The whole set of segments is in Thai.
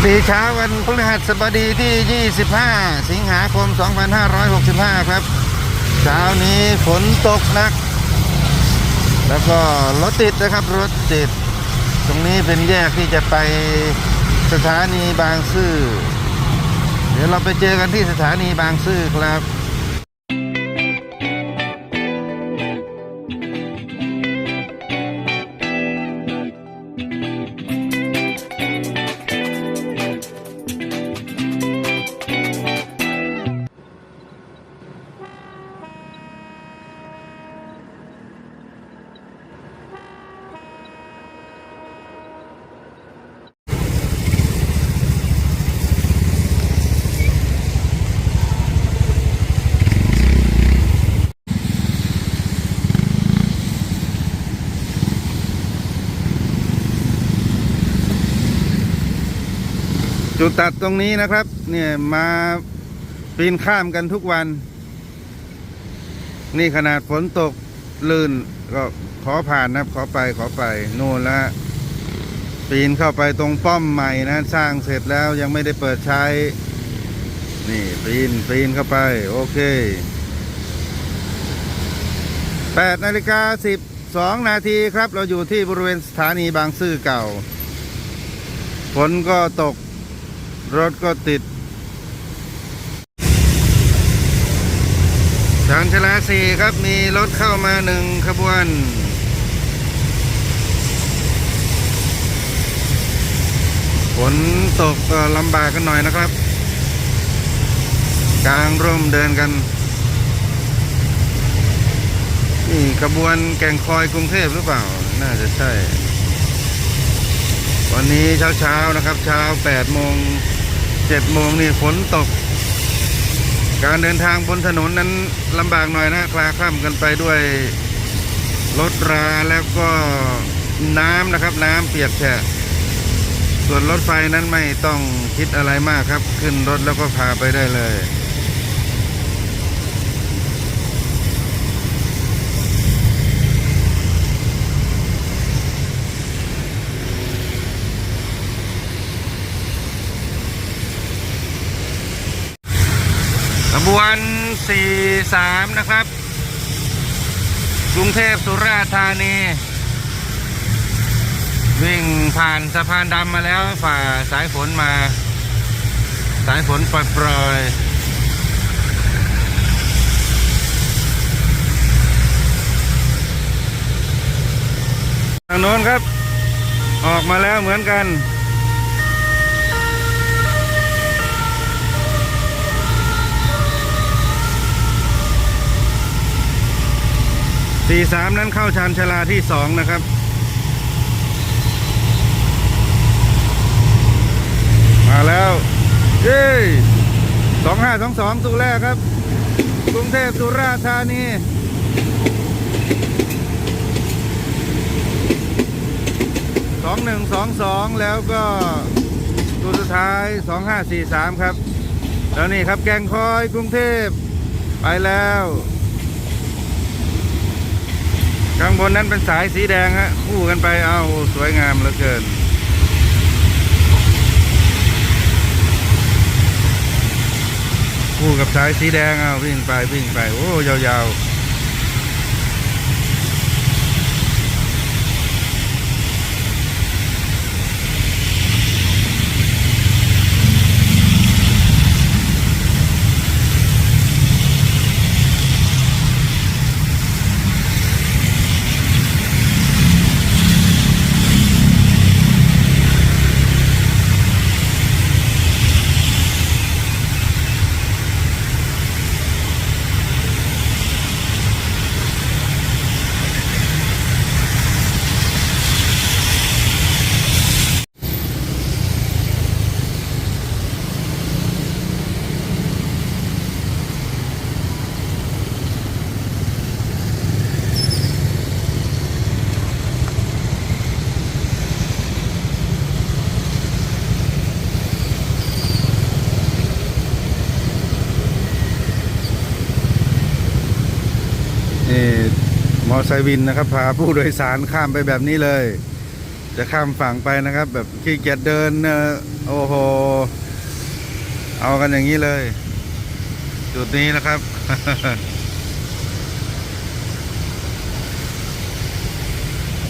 วัสดีเช้าวันพฤหัสบดีที่ 25 สิงหาคม 2565 ครับ เช้านี้ฝนตกหนัก แล้วก็รถติดนะครับ รถติด ตรงนี้เป็นแยกที่จะไปสถานีบางซื่อ เดี๋ยวเราไปเจอกันที่สถานีบางซื่อครับ ดตัดตรงนี้นะครับ เนี่ยมาปีนข้ามกันทุกวัน นี่ขนาดฝนตกลื่นก็ขอผ่านนะครับ ขอไปขอไปโน่นละปีนเข้าไปตรงป้อมใหม่นะ สร้างเสร็จแล้วยังไม่ได้เปิดใช้ นี่ปีนปีนเข้าไป โอเค8นาฬิกา12นาทีครับ เราอยู่ที่บริเวณสถานีบางซื่อเก่า ฝนก็ตก รถก็ติดทางชลาสีครับมีรถเข้ามาหนึ่งขบวนฝนตกก็ลำบากกันหน่อยนะครับ กลางร่มเดินกัน นี่ขบวนแก่งคอยกรุงเทพหรือเปล่า น่าจะใช่ วันนี้เช้าๆนะครับ เช้า8โมง จ็ดโมงนี่ฝนตก การเดินทางบนถนนนั้นลำบากหน่อยนะคลาคล่ำกันไปด้วยรถราแล้วก็น้ำนะครับ น้ำเปียกแฉะส่วนรถไฟนั้นไม่ต้องคิดอะไรมากครับ ขึ้นรถแล้วก็พาไปได้เลย บวน 43 นะครับ กรุงเทพสุราษฎร์ธานี วิ่งผ่านสะพานดำมาแล้วฝ่าสายฝนมา สายฝนปล่อยทางโน้นครับ ออกมาแล้วเหมือนกัน สี่สามนั้นเข้าชานชาลาที่สองนะครับ มาแล้วเย้สองห้าสองสองตู้แรกครับ กรุงเทพสุราษฎร์ธานีสองหนึ่งสองสองแล้วก็ตัวสุดท้ายสองห้าสี่สามครับ แล้วนี่ครับแกงคอยกรุงเทพไปแล้ว ข้างบนนั้นเป็นสายสีแดงฮะคู่กันไปเอาสวยงามเหลือเกิน คู่กับสายสีแดงเอาวิ่งไปวิ่งไปโอ้ยาวๆนี่มอ ไซวินนะครับ พาผู้โดยสารข้ามไปแบบนี้เลย จะข้ามฝั่งไปนะครับ แบบขี้เกียจเดินโอ้โหเอากันอย่างนี้เลย จุดนี้นะครับ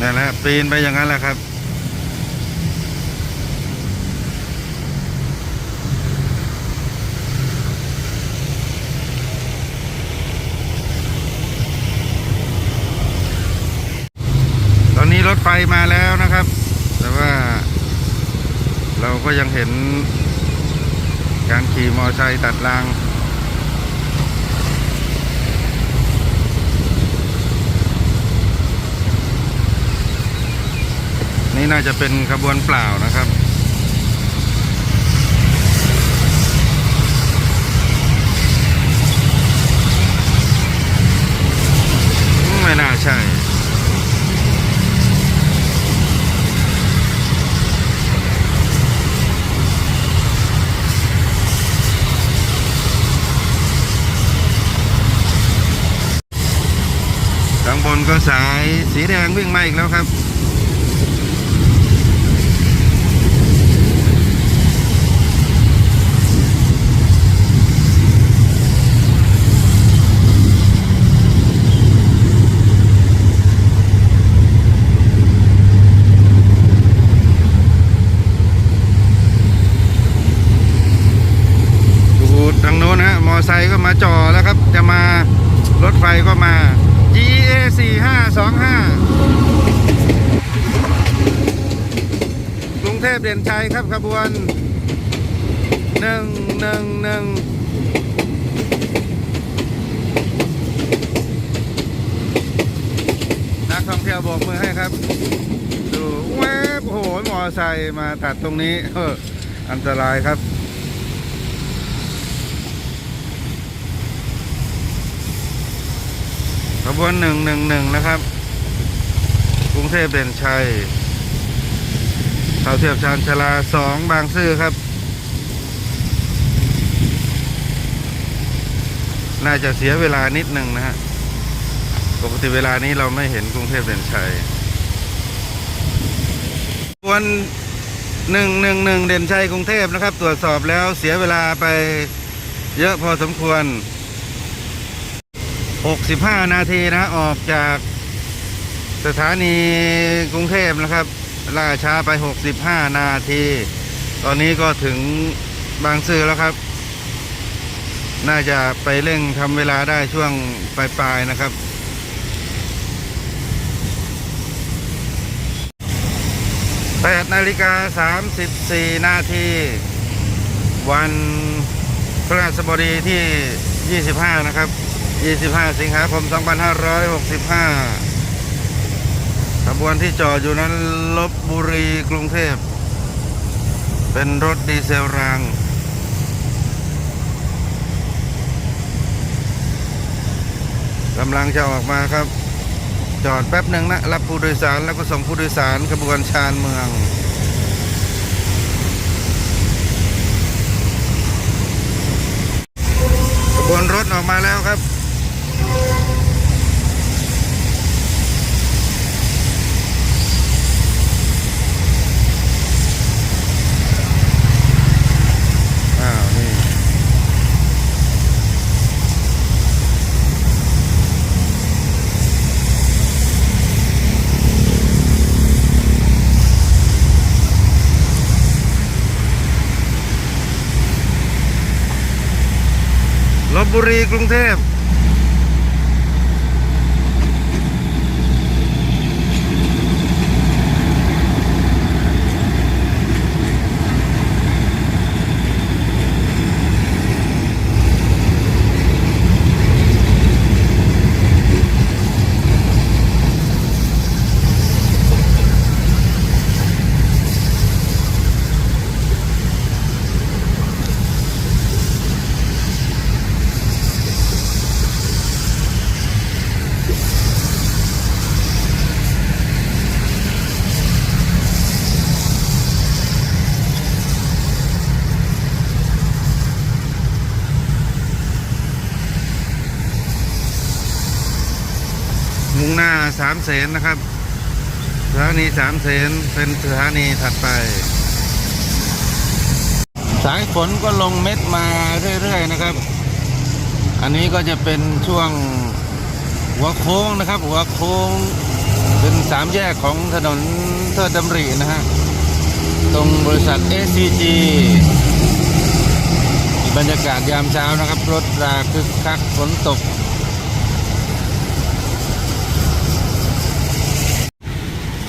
นั่นแหละปีนไปอย่างนั้นแหละครับ ตอนนี้รถ ไฟมาแล้วนะครับ แต่ว่าเราก็ยังเห็นการขี่มอเตอร์ไซค์ตัดราง นี่น่าจะเป็นขบวนเปล่านะครับไม่น่าใช่ ก็สายสีแดงวิ่งมาอีกแล้วครับ ดูทางโน้นนะฮะ มอไซค์ก็มาจอแล้วครับ จะมารถไฟก็มา GA 4 5 2 5กรุงเทพเด่นชัย ครับขบวนหนึ่งหนึ่งหนึ่งนักท่องเที่ยวโบกมือให้ครับ ดูแวบโอ้โหมอไซค์มาตัดตรงนี้เอออันตรายครับขบวนหนึ่งหนึ่งหนึ่งนะครับ กรุงเทพเด่นชัย เขาเทียบชานชาลาสองบางซื่อครับ น่าจะเสียเวลานิดหนึ่งนะฮะ ปกติเวลานี้เราไม่เห็นกรุงเทพเด่นชัยขบวนหนึ่งหนึ่งหนึ่งเด่นชัยกรุงเทพนะครับ ตรวจสอบแล้วเสียเวลาไปเยอะพอสมควร 65 นาทีนะ ออกจากสถานีกรุงเทพนะครับ ล่าช้าไป 65 นาที ตอนนี้ก็ถึงบางซื่อแล้วครับ น่าจะไปเร่งทำเวลาได้ช่วงปลายๆนะครับ8นาฬิกา34นาที วันพฤหัสบดีที่25นะครับ25สิงหาคม2565 ขบวนที่จอดอยู่นั้นลบบุรีกรุงเทพ เป็นรถดีเซลราง กำลังจะออกมาครับ จอดแป๊บหนึ่งนะ รับผู้โดยสารแล้วก็ส่งผู้โดยสารขบวนชานเมือง ขบวนรถออกมาแล้วครับ อ้าว นี่ ล บุรีกรุงเทพ มุ่งหน้าสามเสนนะครับสถานีสามเสนเป็นสถานีถัดไป สายฝนก็ลงเม็ดมาเรื่อยๆนะครับ อันนี้ก็จะเป็นช่วงหัวโค้งนะครับ หัวโค้งเป็นสามแยกของถนนเทิดดำรินะฮะตรงบริษัท SCG บรรยากาศยามเช้านะครับ รถราคึกคักฝนตก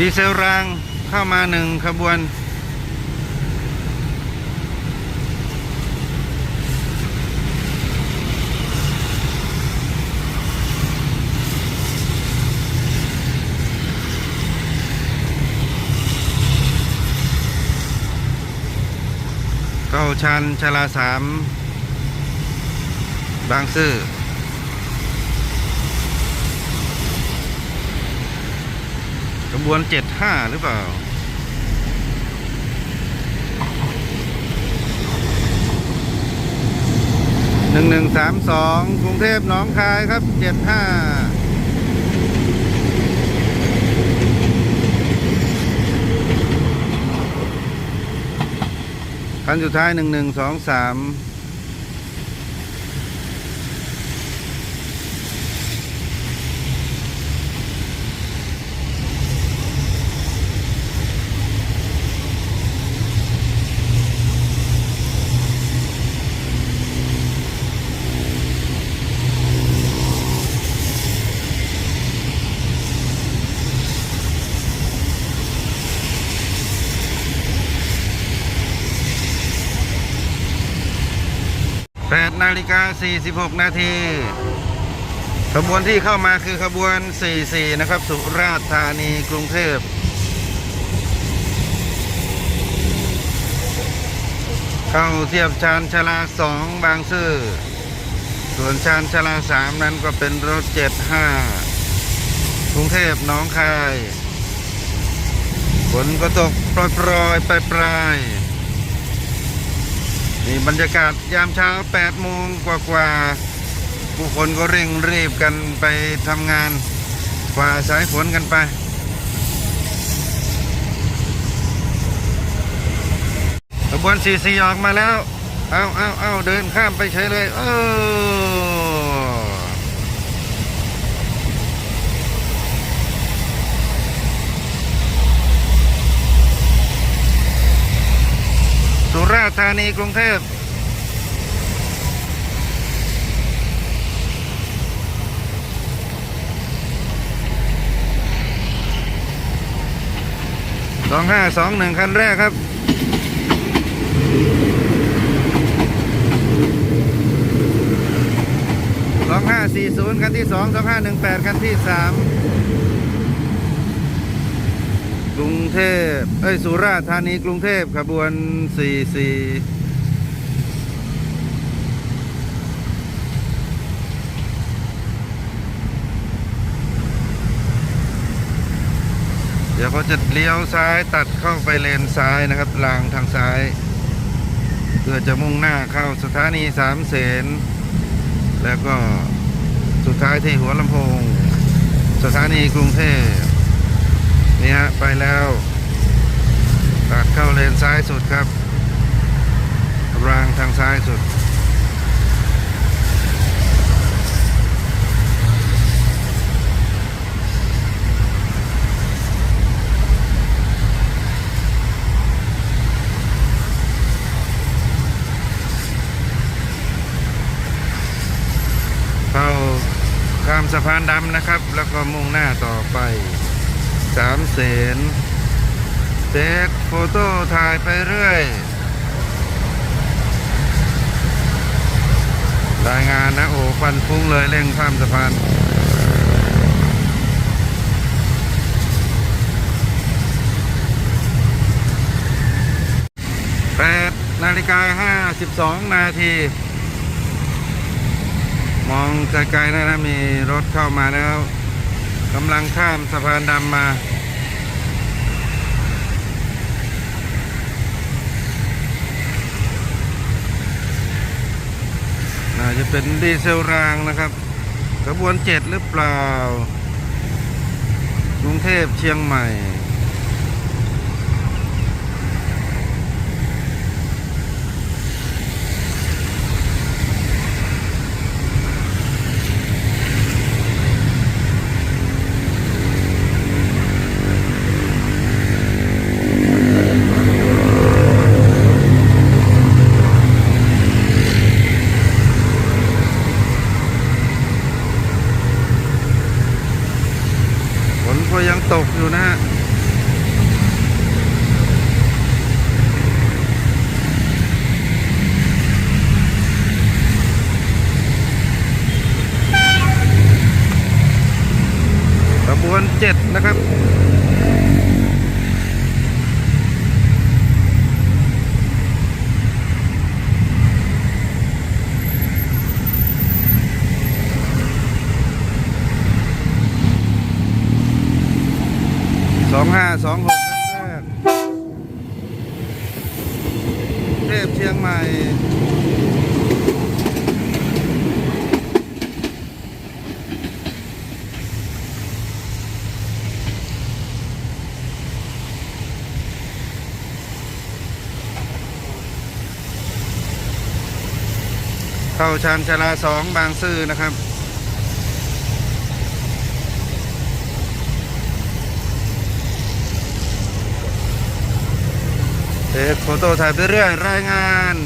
ดีเซลรางเข้ามาหนึ่งขบวน เข้าชันชลาสาม บางซื่อ ระบวนเจ็ดห้าหรือเปล่า หนึ่งหนึ่งสามสองกรุงเทพหนองคายครับเจ็ดห้าคันสุดท้ายหนึ่งหนึ่งสองสาม ฬิกา 46 นาทีขบวนที่เข้ามาคือขบวน 44 นะครับ สุราษฎร์ธานีกรุงเทพเข้าเทียบชานชาลา 2 บางซื่อส่วนชานชาลา 3 นั้นก็เป็นรถ 75 กรุงเทพน้องคายฝนก็ตกปรอยๆปลายๆ นี่บรรยากาศยามเช้า8โมงกว่าๆผู้คนก็เร่งรีบกันไปทำงานกว่าสายฝนกันไป ขบวนสี่สี่ออกมาแล้ว เอาเอาเอาเดินข้ามไปเฉยเลย เออ สุราษฎร์ธานีกรุงเทพสองห้าสองหนึ่งคันแรกครับ สองห้าสี่ศูนย์คันที่สองสองห้าหนึ่งแปดคันที่สาม กรุงเทพเอ้ยสุราษฎร์ธานีกรุงเทพขบวนสี่สี่เดี๋ยวเขาจะเลี้ยวซ้ายตัดเข้าไปเลนซ้ายนะครับรางทางซ้าย เพื่อจะมุ่งหน้าเข้าสถานีสามเสนแล้วก็สุดท้ายที่หัวลำโพง สถานีกรุงเทพ นี่ฮะ ไปแล้วตัดเข้าเลนซ้ายสุดครับรางทางซ้ายสุด เข้าข้ามสะพานดำนะครับ แล้วก็มุ่งหน้าต่อไป สามเสนเทคโฟโต้ถ่ายไปเรื่อย รายงานนะ โอ้ควันฟุ้งเลยเร่งข้ามสะพานแปดนาฬิกาห้าสิบสองนาที มองไกลๆนะนะมีรถเข้ามาแล้ว กำลังข้ามสะพานดำมา น่าจะเป็นดีเซลรางนะครับขบวนเจ็ดหรือเปล่า กรุงเทพเชียงใหม่ วนเจ็ดนะครับ เข้าชานชาลาสองบางซื่อนะครับ เด็กโฟโต้ถ่ายไปเรื่อยรายงาน